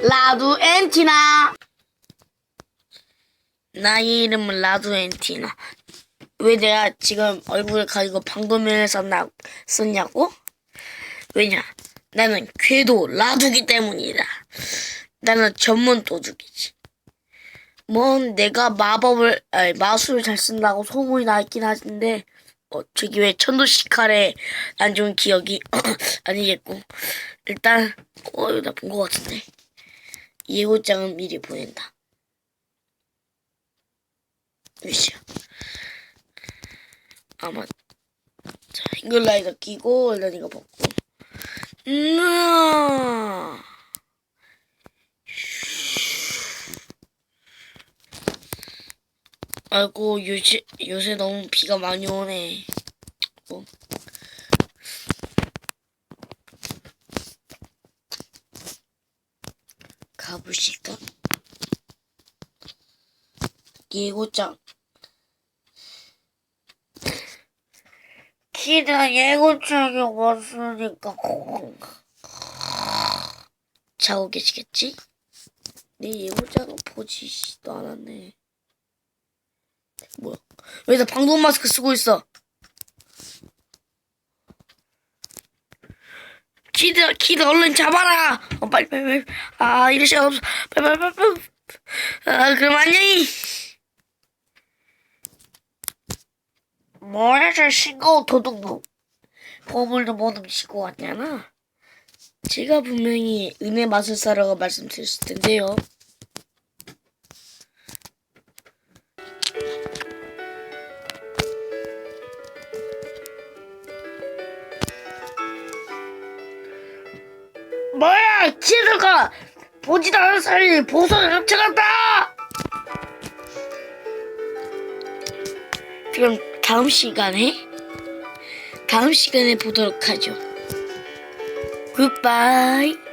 라두 앤티나. 나의 이름은 라두 앤티나. 왜 내가 지금 얼굴을 가리고 방도면을 썼나, 썼냐고? 왜냐? 나는 궤도 라두기 때문이다. 나는 전문 도둑이지. 뭔 내가 마법을 아니, 마술을 잘 쓴다고 소문이 나 있긴 하는데 어 저기 왜 천도시칼에 안 좋은 기억이 아니겠고 일단 어 이거 나본 것 같은데 예고장은 미리 보낸다. 몇시야? 아마 자 잉글라이더 끼고 일단 이거 벗고 음 아이고 요새 요새 너무 비가 많이 오네. 어. 가보실까? 예고장. 키는 예고장이 왔으니까 자고 계시겠지? 내 예고장은 보지도 않았네. 뭐야? 왜 나 방독 마스크 쓰고 있어? 키드, 키드 얼른 잡아라! 어, 빨리, 빨리, 빨리. 아, 이럴 시간 없어. 빨리, 빨리, 빨리. 아, 그럼 안녕히. 저 싱거운 도둑놈. 보물도 못 훔치고 왔냐나? 제가 분명히 은혜 마술사라고 말씀드렸을 텐데요. 뭐야 키드가 보지도 않은 사이에 보석을 훔쳐갔다! 그럼 다음 시간에? 다음 시간에 보도록 하죠. 굿바이